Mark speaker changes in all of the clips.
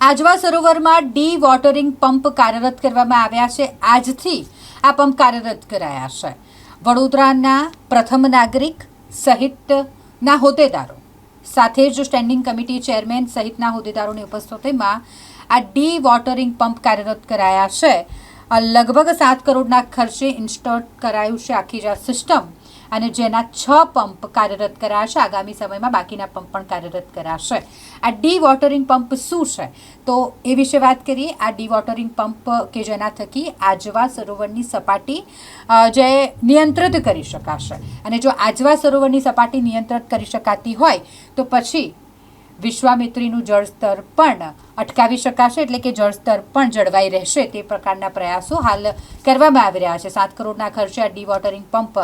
Speaker 1: આજવા સરોવરમાં dewatering pump કાર્યરત કરવામાં આવ્યા છે. આજથી આ પંપ કાર્યરત કરાયા છે. વડોદરાના પ્રથમ નાગરિક સહિતના હોદ્દેદારો સાથે જ સ્ટેન્ડિંગ કમિટી ચેરમેન સહિતના હોદ્દેદારોની ઉપસ્થિતિમાં આ ડી વોટરિંગ પંપ કાર્યરત કરાયા છે. લગભગ સાત કરોડના ખર્ચે ઇન્સ્ટોલ કરાયું છે. આખી આ સિસ્ટમ અને જેના છ પંપ કાર્યરત કરાશે. આગામી સમયમાં બાકીના પંપ પણ કાર્યરત કરાશે. આ ડી વોટરિંગ પંપ શું છે? તો એ વિશે વાત કરીએ. આ ડી વોટરિંગ પંપ કે જેના થકી આજવા સરોવરની સપાટી જે નિયંત્રિત કરી શકાશે. અને જો આજવા સરોવરની સપાટી નિયંત્રિત કરી શકાતી હોય, તો પછી વિશ્વામિત્રીનું જળસ્તર પણ અટકાવી શકાશે, એટલે કે જળસ્તર પણ જળવાઈ રહેશે તે પ્રકારના પ્રયાસો હાલ કરવામાં આવી રહ્યા છે. સાત કરોડના ખર્ચે આ ડીવોટરિંગ પંપ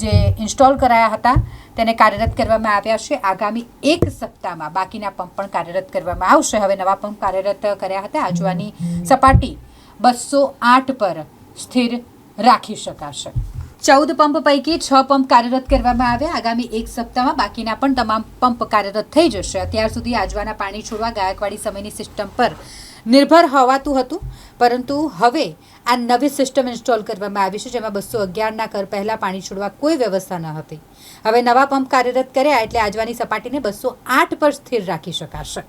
Speaker 1: જે ઇન્સ્ટોલ કરાયા હતા તેને કાર્યરત કરવામાં આવ્યા છે. આગામી એક સપ્તાહમાં બાકીના પંપ પણ કાર્યરત કરવામાં આવશે. હવે નવા પંપ કાર્યરત કર્યા હતા. આજવાની સપાટી બસો આઠ પર સ્થિર રાખી શકાશે. ચૌદ પંપ પૈકી છ પંપ કાર્યરત કરવામાં આવ્યા. આગામી એક સપ્તાહમાં બાકીના પણ તમામ પંપ કાર્યરત થઈ જશે. અત્યાર સુધી આજવાના પાણી છોડવા ગાયકવાડી સમયની સિસ્ટમ પર નિર્ભર હોવાતું હતું. પરંતુ હવે આ નવી સિસ્ટમ ઇન્સ્ટોલ કરવામાં આવી છે, જેમાં બસો અગિયારના કર પહેલાં પાણી છોડવા કોઈ વ્યવસ્થા ન હતી. હવે નવા પંપ કાર્યરત કર્યા એટલે આજવાની સપાટીને બસો આઠ પર સ્થિર રાખી શકાશે.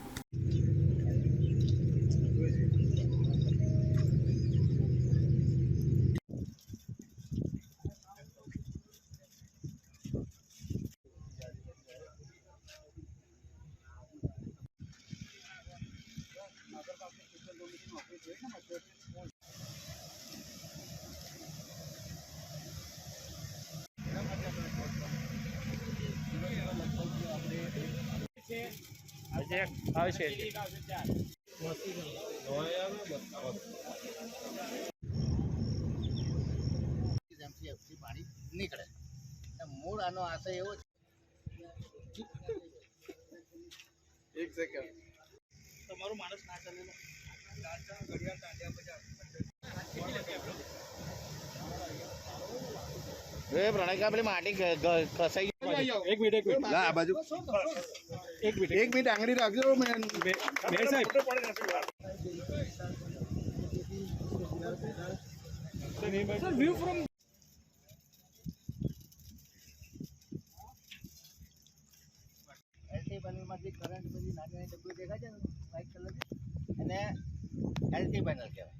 Speaker 2: આવશે
Speaker 3: એમથી પાણી નીકળે મૂળ આનો આશય એવો છે
Speaker 2: એક સેકન્ડ
Speaker 4: તમારું માણસ ના ચાલે
Speaker 3: એ પ્રણય કા પેલી માટી ખસાઈ
Speaker 4: એક મિનિટ એક મિનિટ.
Speaker 2: આ બાજુ.
Speaker 4: એક મિનિટ
Speaker 2: એક મિનિટ. આંગળી રાખજો મેં
Speaker 4: મેયર સાહેબ સર વ્યૂ ફ્રોમ
Speaker 3: એલટી પેનલમાંથી કરંટ બધી નાની નાની ડબ્બીઓ દેખાય છે વ્હાઈટ કલરની એને એલટી પેનલ કહેવાય.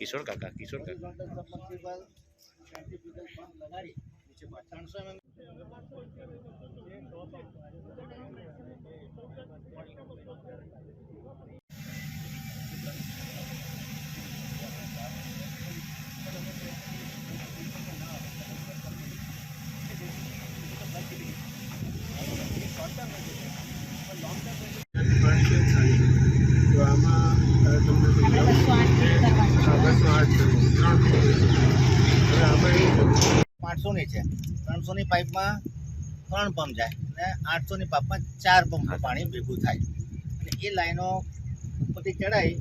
Speaker 5: કિશોર કાકા કિશોર કાકા.
Speaker 3: સબમર્સિબલ લગાડી ત્રણસો એમએમ
Speaker 2: તો આમાં અ, તમને સમજાવું હા, બસો આઠ કરવું. ત્રણ હવે આપણે
Speaker 3: છે. ત્રણસોની પાઇપમાં ત્રણ પંપ જાય અને આઠસોની પાઇપમાં ચાર પંપ પાણી ભેગું થાય. અને એ લાઈનો ઉપરથી ચડાઈ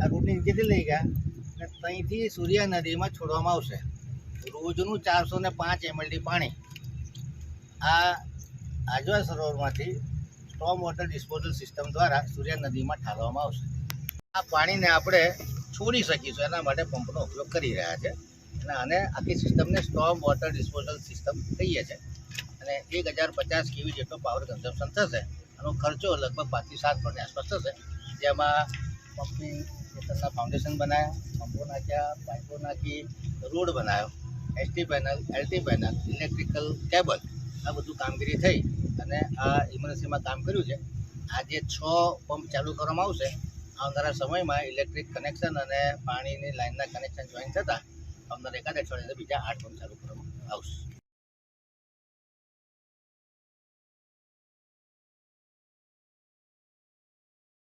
Speaker 3: આ રોડની નીચેથી લઈ ગયા અને ત્યાંથી સૂર્યા નદીમાં છોડવામાં આવશે. રોજનું ચારસો ને પાંચ એમએલડી પાણી આ આજવા સરોવરમાંથી સ્ટોમ વોટર ડિસ્પોઝલ સિસ્ટમ દ્વારા સૂર્યા નદીમાં ઠાલવામાં આવશે. આ પાણીને આપણે છોડી શકીશું એના માટે પંપનો ઉપયોગ કરી રહ્યા છે. અને આને આખી સિસ્ટમને સ્ટોમ, વોટર ડિસ્પોઝલ સિસ્ટમ કહીએ છે. અને એક હજાર પચાસ કેવી જેટલો પાવર કન્ઝમ્પશન થશે, આનો ખર્ચો લગભગ પાંચથી સાત કરોડની આસપાસ થશે. જેમાં પંપની ખેતરના ફાઉન્ડેશન બનાવ્યા પંપો નાખ્યા પાઇપો નાખી, રોડ બનાવ્યો ST panel LT panel electrical cable આ બધું કામગીરી થઈ અને આ ઇમરજન્સીમાં કામ કર્યું છે. આજે છ પંપ ચાલુ કરવામાં આવશે. આવનારા સમયમાં ઇલેક્ટ્રિક કનેક્શન અને પાણીની લાઇનના કનેક્શન જોઈન થતાં આવનારા એકાદ અઠવાડિયે બીજા આઠ પંપ ચાલુ કરવામાં આવશે